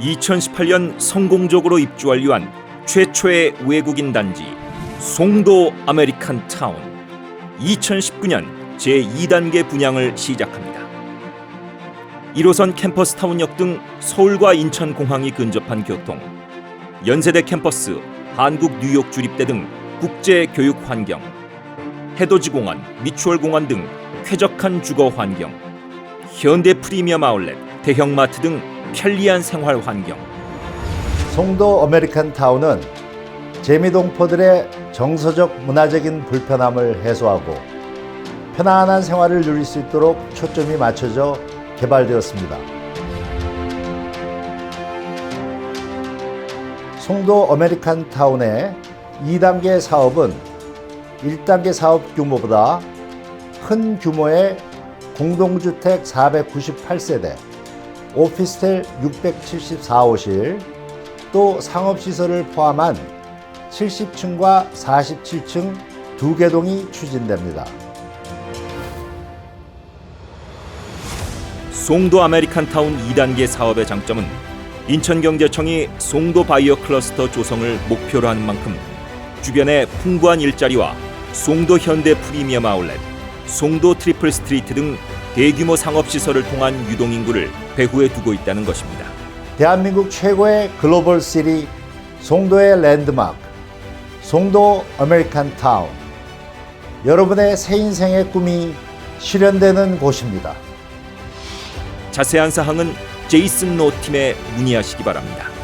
2018년 성공적으로 입주 완료한 최초의 외국인 단지 송도 아메리칸 타운. 2019년 제2단계 분양을 시작합니다. 1호선 캠퍼스 타운역 등 서울과 인천 공항이 근접한 교통, 연세대 캠퍼스, 한국 뉴욕 주립대 등 국제 교육 환경, 해돋이공원, 미추홀공원 등 쾌적한 주거 환경, 현대 프리미엄 아울렛, 대형마트 등 편리한 생활 환경, 송도 아메리칸 타운은 재미동포들의 정서적 문화적인 불편함을 해소하고 편안한 생활을 누릴 수 있도록 초점이 맞춰져 개발되었습니다. 송도 아메리칸 타운의 2단계 사업은 1단계 사업 규모보다 큰 규모의 공동주택 498세대, 오피스텔 674호실, 또 상업시설을 포함한 70층과 47층 두 개동이 추진됩니다. 송도 아메리칸 타운 2단계 사업의 장점은 인천경제청이 송도 바이오 클러스터 조성을 목표로 하는 만큼 주변에 풍부한 일자리와 송도 현대 프리미엄 아울렛, 송도 트리플 스트리트 등 대규모 상업시설을 통한 유동인구를 배후에 두고 있다는 것입니다. 대한민국 최고의 글로벌 시리 송도의 랜드마크 송도 아메리칸 타운 여러분의 새 인생의 꿈이 실현되는 곳입니다. 자세한 사항은 제이슨 노 팀에 문의하시기 바랍니다.